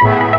ครับ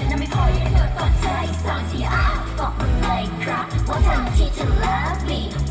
ที่จไม่คอให้เดใจสอนทีบอกเลยครับว่าทันทีจะ love me